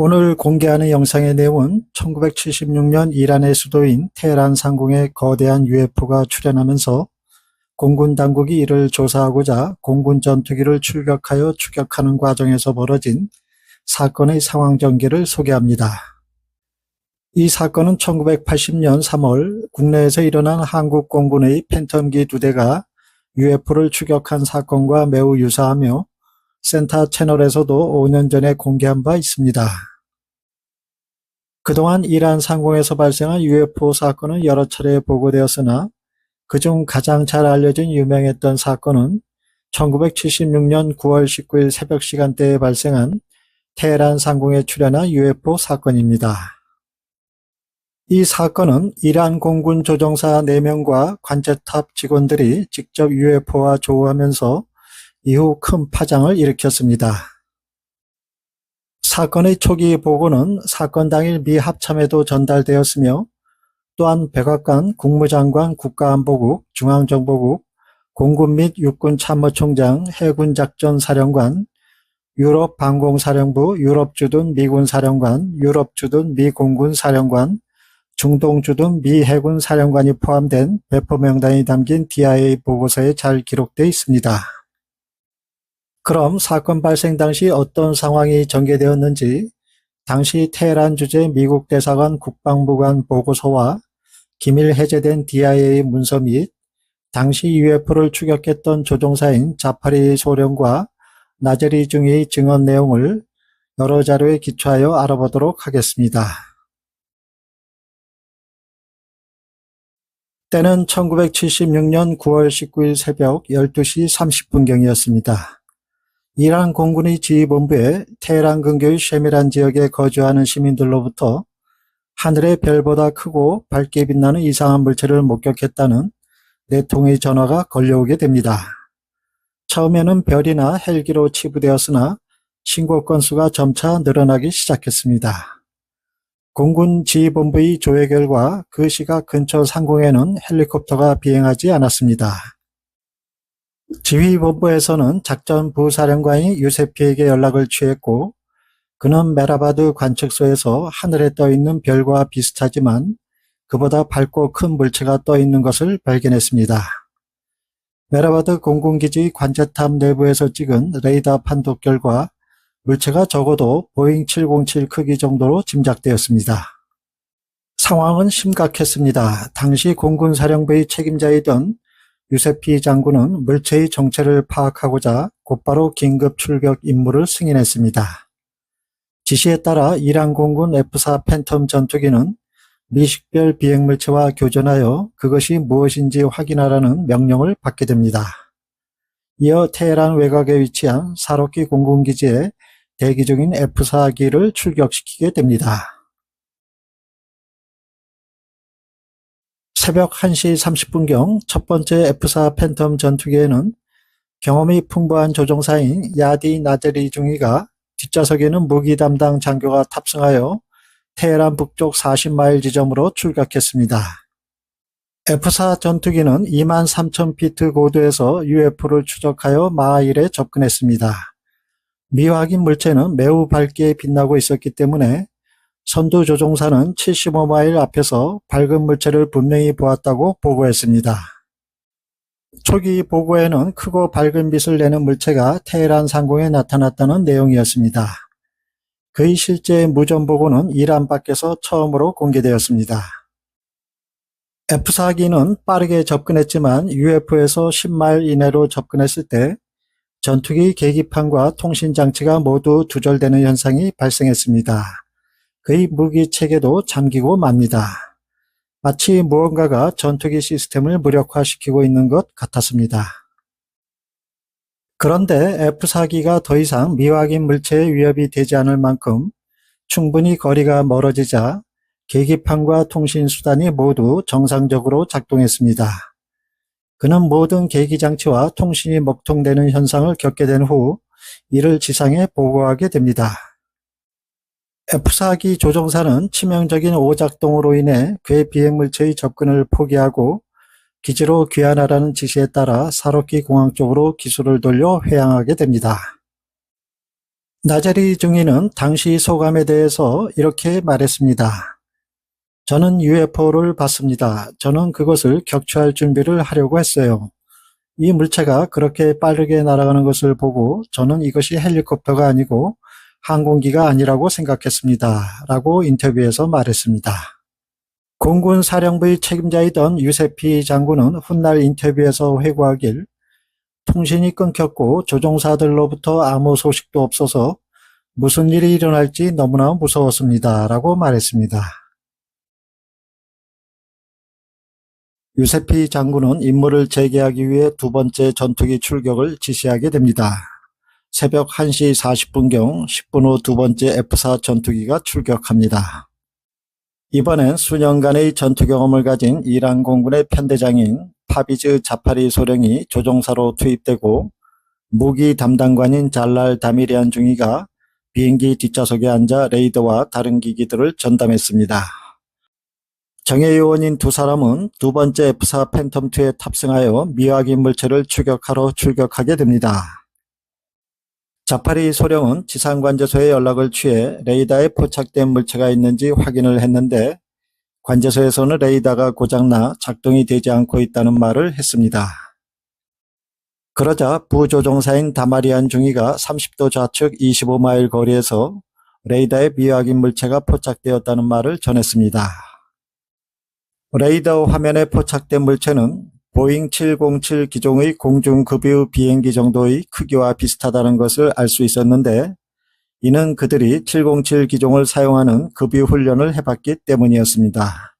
오늘 공개하는 영상의 내용은 1976년 이란의 수도인 테헤란 상공에 거대한 UFO가 출현하면서 공군 당국이 이를 조사하고자 공군 전투기를 출격하여 추격하는 과정에서 벌어진 사건의 상황 전개를 소개합니다. 이 사건은 1980년 3월 국내에서 일어난 한국 공군의 팬텀기 두 대가 UFO를 추격한 사건과 매우 유사하며 센터 채널에서도 5년 전에 공개한 바 있습니다. 그동안 이란 상공에서 발생한 UFO 사건은 여러 차례 보고되었으나 그중 가장 잘 알려진 유명했던 사건은 1976년 9월 19일 새벽 시간대에 발생한 테헤란 상공에 출현한 UFO 사건입니다. 이 사건은 이란 공군 조종사 4명과 관제탑 직원들이 직접 UFO와 조우하면서 이후 큰 파장을 일으켰습니다. 사건의 초기 보고는 사건 당일 미 합참에도 전달되었으며 또한 백악관 국무장관 국가안보국 중앙정보국 공군 및 육군 참모총장 해군작전사령관 유럽 방공사령부 유럽 주둔 미군 사령관 유럽 주둔 미 공군 사령관 중동 주둔 미 해군 사령관이 포함된 배포 명단이 담긴 DIA 보고서에 잘 기록되어 있습니다. 그럼 사건 발생 당시 어떤 상황이 전개되었는지 당시 테헤란 주재 미국 대사관 국방부관 보고서와 기밀 해제된 DIA 문서 및 당시 UFO를 추격했던 조종사인 자파리 소령과 나제리 중의 증언 내용을 여러 자료에 기초하여 알아보도록 하겠습니다. 때는 1976년 9월 19일 새벽 12시 30분경이었습니다. 이란 공군의 지휘본부에 테헤란 근교의 쉐미란 지역에 거주하는 시민들로부터 하늘의 별보다 크고 밝게 빛나는 이상한 물체를 목격했다는 네 통의 전화가 걸려오게 됩니다. 처음에는 별이나 헬기로 치부되었으나 신고 건수가 점차 늘어나기 시작했습니다. 공군 지휘본부의 조회 결과 그 시각 근처 상공에는 헬리콥터가 비행하지 않았습니다. 지휘본부에서는 작전 부사령관이 유세피에게 연락을 취했고 그는 메라바드 관측소에서 하늘에 떠 있는 별과 비슷하지만 그보다 밝고 큰 물체가 떠 있는 것을 발견했습니다. 메라바드 공군기지 관제탑 내부에서 찍은 레이더 판독 결과 물체가 적어도 보잉 707 크기 정도로 짐작되었습니다. 상황은 심각했습니다. 당시 공군사령부의 책임자이던 유세피 장군은 물체의 정체를 파악하고자 곧바로 긴급 출격 임무를 승인했습니다. 지시에 따라 이란 공군 F-4 팬텀 전투기는 미식별 비행물체와 교전하여 그것이 무엇인지 확인하라는 명령을 받게 됩니다. 이어 테헤란 외곽에 위치한 사로키 공군기지에 대기 중인 F-4기를 출격시키게 됩니다. 새벽 1시 30분경 첫 번째 F-4 팬텀 전투기에는 경험이 풍부한 조종사인 야디 나제리 중위가 뒷좌석에는 무기 담당 장교가 탑승하여 테헤란 북쪽 40마일 지점으로 출격했습니다. F-4 전투기는 2만 3천 피트 고도에서 UFO를 추적하여 마하일에 접근했습니다. 미확인 물체는 매우 밝게 빛나고 있었기 때문에 선두 조종사는 75마일 앞에서 밝은 물체를 분명히 보았다고 보고했습니다. 초기 보고에는 크고 밝은 빛을 내는 물체가 테헤란 상공에 나타났다는 내용이었습니다. 그의 실제 무전 보고는 이란 밖에서 처음으로 공개되었습니다. F-4기는 빠르게 접근했지만 UFO에서 10마일 이내로 접근했을 때 전투기 계기판과 통신장치가 모두 두절되는 현상이 발생했습니다. 그의 무기 체계도 잠기고 맙니다. 마치 무언가가 전투기 시스템을 무력화시키고 있는 것 같았습니다. 그런데 F4기가 더 이상 미확인 물체의 위협이 되지 않을 만큼 충분히 거리가 멀어지자 계기판과 통신수단이 모두 정상적으로 작동했습니다. 그는 모든 계기장치와 통신이 먹통되는 현상을 겪게 된 후 이를 지상에 보고하게 됩니다. F4기 조종사는 치명적인 오작동으로 인해 괴 비행물체의 접근을 포기하고 기지로 귀환하라는 지시에 따라 사로키 공항 쪽으로 기술을 돌려 회항하게 됩니다. 나제리 중위는 당시 소감에 대해서 이렇게 말했습니다. 저는 UFO를 봤습니다. 저는 그것을 격추할 준비를 하려고 했어요. 이 물체가 그렇게 빠르게 날아가는 것을 보고 저는 이것이 헬리콥터가 아니고 항공기가 아니라고 생각했습니다. 라고 인터뷰에서 말했습니다. 공군 사령부의 책임자이던 유세피 장군은 훗날 인터뷰에서 회고하길 통신이 끊겼고 조종사들로부터 아무 소식도 없어서 무슨 일이 일어날지 너무나 무서웠습니다. 라고 말했습니다. 유세피 장군은 임무를 재개하기 위해 두 번째 전투기 출격을 지시하게 됩니다. 새벽 1시 40분경 10분 후 두 번째 F-4 전투기가 출격합니다. 이번엔 수년간의 전투 경험을 가진 이란 공군의 편대장인 파비즈 자파리 소령이 조종사로 투입되고 무기 담당관인 잘랄 다미리안 중위가 비행기 뒷좌석에 앉아 레이더와 다른 기기들을 전담했습니다. 정예 요원인 두 사람은 두 번째 F-4 팬텀2에 탑승하여 미확인 물체를 추격하러 출격하게 됩니다. 자파리 소령은 지상관제소에 연락을 취해 레이더에 포착된 물체가 있는지 확인을 했는데 관제소에서는 레이더가 고장나 작동이 되지 않고 있다는 말을 했습니다. 그러자 부조종사인 다마리안 중위가 30도 좌측 25마일 거리에서 레이더에 미확인 물체가 포착되었다는 말을 전했습니다. 레이더 화면에 포착된 물체는 보잉 707 기종의 공중급유 비행기 정도의 크기와 비슷하다는 것을 알 수 있었는데 이는 그들이 707 기종을 사용하는 급유 훈련을 해봤기 때문이었습니다.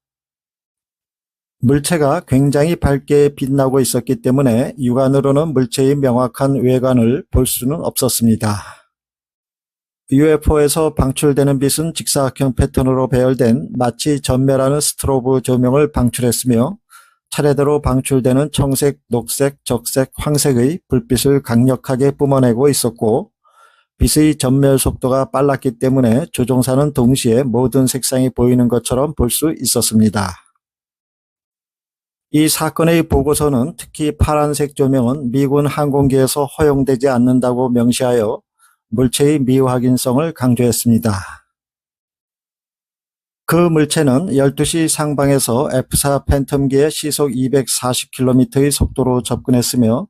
물체가 굉장히 밝게 빛나고 있었기 때문에 육안으로는 물체의 명확한 외관을 볼 수는 없었습니다. UFO에서 방출되는 빛은 직사각형 패턴으로 배열된 마치 전멸하는 스트로브 조명을 방출했으며 차례대로 방출되는 청색, 녹색, 적색, 황색의 불빛을 강력하게 뿜어내고 있었고 빛의 전멸 속도가 빨랐기 때문에 조종사는 동시에 모든 색상이 보이는 것처럼 볼 수 있었습니다. 이 사건의 보고서는 특히 파란색 조명은 미군 항공기에서 허용되지 않는다고 명시하여 물체의 미확인성을 강조했습니다. 그 물체는 12시 상방에서 F-4 팬텀기의 시속 240km의 속도로 접근했으며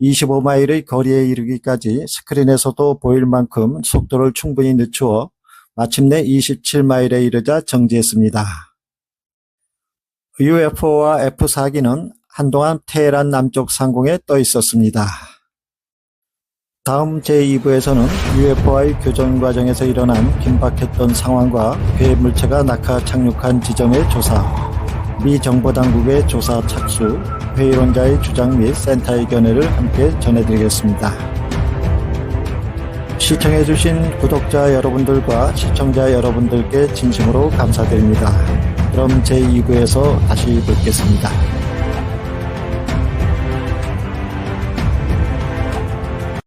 25마일의 거리에 이르기까지 스크린에서도 보일 만큼 속도를 충분히 늦추어 마침내 27마일에 이르자 정지했습니다. UFO와 F-4기는 한동안 테헤란 남쪽 상공에 떠 있었습니다. 다음 제2부에서는 UFO와의 교전 과정에서 일어난 긴박했던 상황과 괴물체가 낙하 착륙한 지점의 조사, 미 정보당국의 조사 착수, 회의론자의 주장 및 센터의 견해를 함께 전해드리겠습니다. 시청해주신 구독자 여러분들과 시청자 여러분들께 진심으로 감사드립니다. 그럼 제2부에서 다시 뵙겠습니다.